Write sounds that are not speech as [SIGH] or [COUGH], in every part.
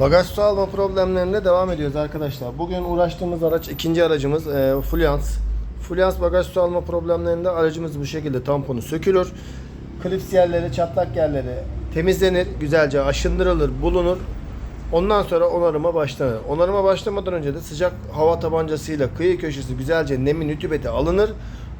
Bagaj su alma problemlerine devam ediyoruz arkadaşlar. Bugün uğraştığımız araç ikinci aracımız e, Fluence. Fluence bagaj su alma problemlerinde aracımız bu şekilde tamponu sökülür. Klips yerleri, çatlak yerleri temizlenir, güzelce aşındırılır, bulunur. Ondan sonra onarıma başlanır. Onarıma başlamadan önce de sıcak hava tabancasıyla kıyı köşesi güzelce nemi nütübeti alınır.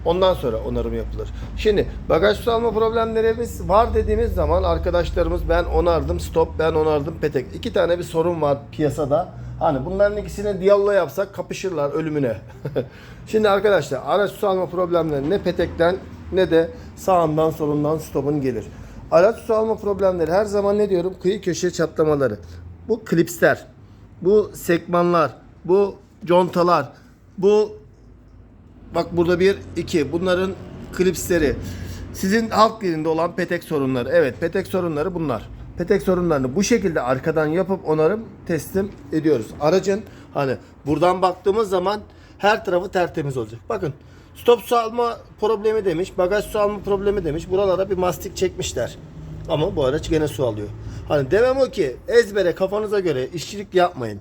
Ondan sonra onarım yapılır. Şimdi bagaj su alma problemlerimiz var dediğimiz zaman arkadaşlarımız ben onardım stop ben onardım petek. İki tane bir sorun var piyasada. Hani bunların ikisine diyallo yapsak kapışırlar ölümüne. [LAUGHS] Şimdi arkadaşlar araç su alma problemleri ne petekten ne de sağından solundan stopun gelir. Araç su alma problemleri her zaman ne diyorum? Kıyı köşe çatlamaları. Bu klipsler, bu sekmanlar, bu contalar, bu Bak burada bir, iki. Bunların klipsleri. Sizin halk dilinde olan petek sorunları. Evet petek sorunları bunlar. Petek sorunlarını bu şekilde arkadan yapıp onarım teslim ediyoruz. Aracın hani buradan baktığımız zaman her tarafı tertemiz olacak. Bakın stop su alma problemi demiş. Bagaj su alma problemi demiş. Buralara bir mastik çekmişler. Ama bu araç gene su alıyor. Hani demem o ki ezbere kafanıza göre işçilik yapmayın.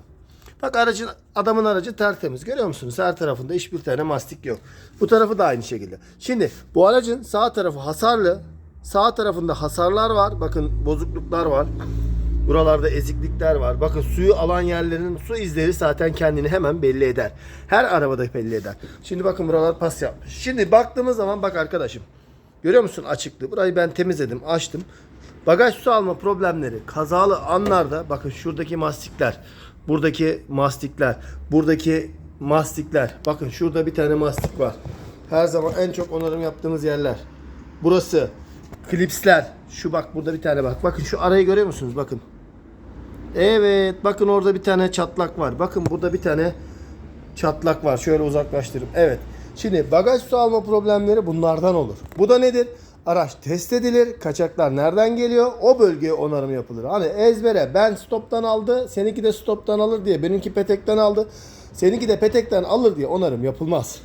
Bak aracın adamın aracı tertemiz. Görüyor musunuz? Her tarafında hiçbir tane mastik yok. Bu tarafı da aynı şekilde. Şimdi bu aracın sağ tarafı hasarlı. Sağ tarafında hasarlar var. Bakın bozukluklar var. Buralarda eziklikler var. Bakın suyu alan yerlerin su izleri zaten kendini hemen belli eder. Her arabada belli eder. Şimdi bakın buralar pas yapmış. Şimdi baktığımız zaman bak arkadaşım. Görüyor musun açıklığı? Burayı ben temizledim, açtım. Bagaj su alma problemleri kazalı anlarda bakın şuradaki mastikler, buradaki mastikler, buradaki mastikler. Bakın şurada bir tane mastik var. Her zaman en çok onarım yaptığımız yerler. Burası klipsler. Şu bak burada bir tane bak. Bakın şu arayı görüyor musunuz? Bakın. Evet bakın orada bir tane çatlak var. Bakın burada bir tane çatlak var. Şöyle uzaklaştırayım. Evet. Şimdi bagaj su alma problemleri bunlardan olur. Bu da nedir? Araç test edilir. Kaçaklar nereden geliyor? O bölgeye onarım yapılır. Hani ezbere ben stoptan aldı, seninki de stoptan alır diye, benimki petekten aldı, seninki de petekten alır diye onarım yapılmaz.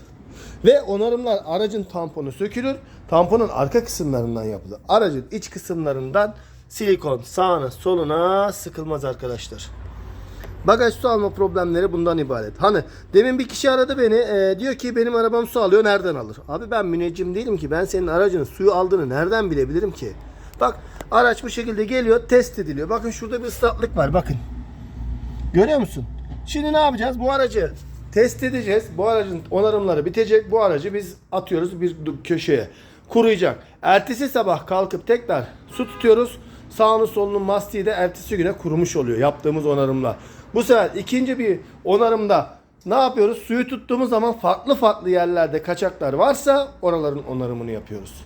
Ve onarımlar aracın tamponu sökülür. Tamponun arka kısımlarından yapılır. Aracın iç kısımlarından silikon sağına soluna sıkılmaz arkadaşlar. Bagaj su alma problemleri bundan ibaret. Hani demin bir kişi aradı beni e, diyor ki benim arabam su alıyor nereden alır? Abi ben müneccim değilim ki ben senin aracının suyu aldığını nereden bilebilirim ki? Bak araç bu şekilde geliyor test ediliyor. Bakın şurada bir ıslaklık var bakın. Görüyor musun? Şimdi ne yapacağız? Bu aracı test edeceğiz. Bu aracın onarımları bitecek. Bu aracı biz atıyoruz bir köşeye. Kuruyacak. Ertesi sabah kalkıp tekrar su tutuyoruz. Sağını solunu mastiği de ertesi güne kurumuş oluyor yaptığımız onarımlar. Bu sefer ikinci bir onarımda ne yapıyoruz? Suyu tuttuğumuz zaman farklı farklı yerlerde kaçaklar varsa oraların onarımını yapıyoruz.